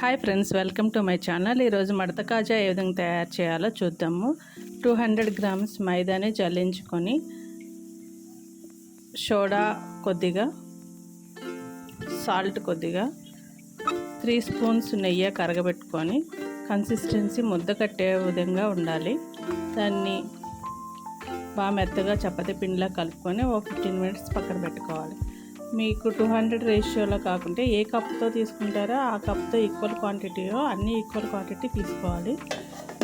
Hi friends welcome to my channel. ఈరోజు మడత కాజా ఏ విధంగా తయారు చేయాలో చూద్దాము. టూ హండ్రెడ్ గ్రామ్స్ మైదాని జల్లించుకొని సోడా కొద్దిగా సాల్ట్ కొద్దిగా త్రీ స్పూన్స్ నెయ్యి కరగబెట్టుకొని కన్సిస్టెన్సీ ముద్ద కట్టే విధంగా ఉండాలి. దాన్ని బాగా మెత్తగా చపాతీ పిండిలా కలుపుకొని ఒక ఫిఫ్టీన్ మినిట్స్ పక్కన పెట్టుకోవాలి. మీకు టూ హండ్రెడ్ రేషియోలో కాకుంటే ఏ కప్తో తీసుకుంటారో ఆ కప్తో ఈక్వల్ క్వాంటిటీలో అన్నీ ఈక్వల్ క్వాంటిటీ తీసుకోవాలి.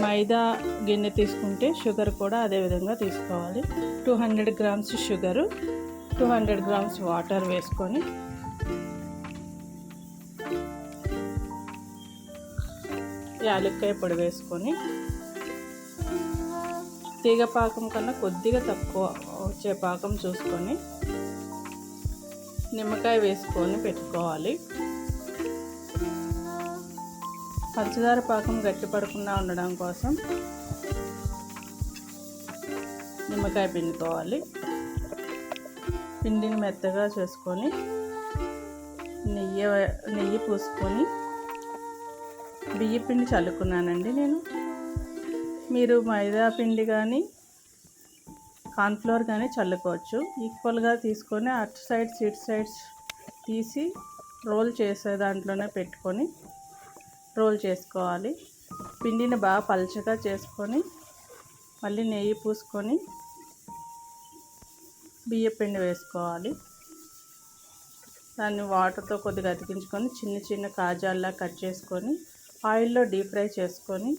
మైదా గిన్నె తీసుకుంటే షుగర్ కూడా అదే విధంగా తీసుకోవాలి. Two hundred grams sugar two hundred grams water వేసుకొని యాలక్కాయ పొడి వేసుకొని తీగ పాకం కన్నా కొద్దిగా తక్కువ వచ్చే పాకం చూసుకొని నిమ్మకాయ వేసుకొని పెట్టుకోవాలి. పంచదార పాకం గట్టిపడకుండా ఉండడం కోసం నిమ్మకాయ పిండుకోవాలి. పిండిని మెత్తగా చేసుకొని నెయ్యి నెయ్యి పూసుకొని బియ్య పిండి చల్లుకున్నానండి నేను. మీరు మైదా పిండి కానీ కార్న్ఫ్లోర్ కానీ చల్లుకోవచ్చు. ఈక్వల్గా తీసుకొని అటు సైడ్స్ ఇటు సైడ్స్ తీసి రోల్ చేసే దాంట్లోనే పెట్టుకొని రోల్ చేసుకోవాలి. పిండిని బాగా పలచగా చేసుకొని మళ్ళీ నెయ్యి పూసుకొని బియ్య పిండి వేసుకోవాలి. దాన్ని వాటర్తో కొద్దిగా అతికించుకొని చిన్న చిన్న కాజాల్లా కట్ చేసుకొని ఆయిల్లో డీప్ ఫ్రై చేసుకొని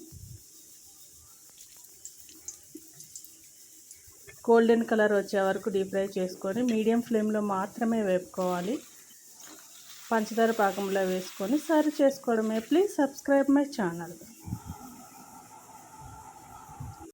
గోల్డెన్ కలర్ వచ్చే వరకు డీప్ ఫ్రై చేసుకొని మీడియం ఫ్లేమ్లో మాత్రమే వేపుకోవాలి. పంచదార పాకంలో వేసుకొని సర్వ్ చేసుకోవడమే. Please subscribe my channel.